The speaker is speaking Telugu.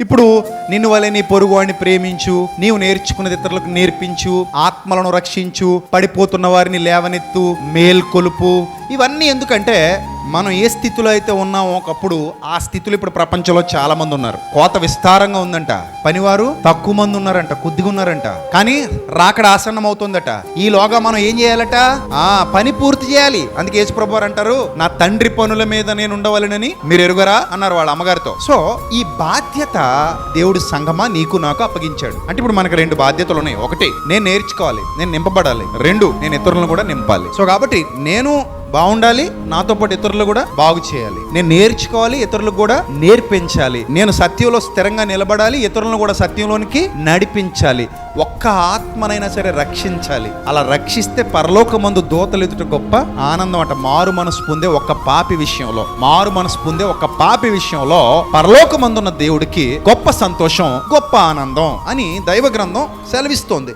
ఇప్పుడు నిన్ను వలె నీ పొరుగువాడిని ప్రేమించు నీవు నేర్చుకున్నది ఇతరులకు నేర్పించు ఆత్మలను రక్షించు పడిపోతున్న వారిని లేవనెత్తు మేల్కొలుపు. ఇవన్నీ ఎందుకంటే మనం ఏ స్థితిలో అయితే ఉన్నామో ఒకప్పుడు ఆ స్థితిలో ఇప్పుడు ప్రపంచంలో చాలా మంది ఉన్నారు. కోత విస్తారంగా ఉందంట. పనివారు తక్కువ మంది ఉన్నారంట కొద్దిగా ఉన్నారంట. కానీ రాకడ ఆసన్నం అవుతుందట ఈలోగా మనం ఏం చేయాలట? ఆ పని పూర్తి చేయాలి. అందుకే యేసుప్రభు వారు అంటారు నా తండ్రి పనుల మీద నేను ఉండవాలనని మీరు ఎరుగరా? అన్నారు వాళ్ళ అమ్మగారితో. సో ఈ బాధ్యత దేవుడు సంఘమా నీకు నాకు అప్పగించాడు. అంటే ఇప్పుడు మనకి రెండు బాధ్యతలు ఉన్నాయి. ఒకటి నేను నేర్చుకోవాలి నేను నింపబడాలి. రెండు నేను ఇతరులను కూడా నింపాలి. సో కాబట్టి నేను బాగుండాలి నాతో పాటు ఇతరులు కూడా బాగు చేయాలి. నేను నేర్చుకోవాలి ఇతరులకు కూడా నేర్పించాలి. నేను సత్యంలో స్థిరంగా నిలబడాలి ఇతరులను కూడా సత్యంలోనికి నడిపించాలి. ఒక్క ఆత్మనైనా సరే రక్షించాలి. అలా రక్షిస్తే పరలోకమందు దోతలు ఎదుట గొప్ప ఆనందం అంట. మారు మనసు పొందే ఒక్క పాపి విషయంలో మారు మనసు పొందే ఒక్క పాపి విషయంలో పరలోకమందున్న దేవుడికి గొప్ప సంతోషం గొప్ప ఆనందం అని దైవ గ్రంథం సెలవిస్తోంది.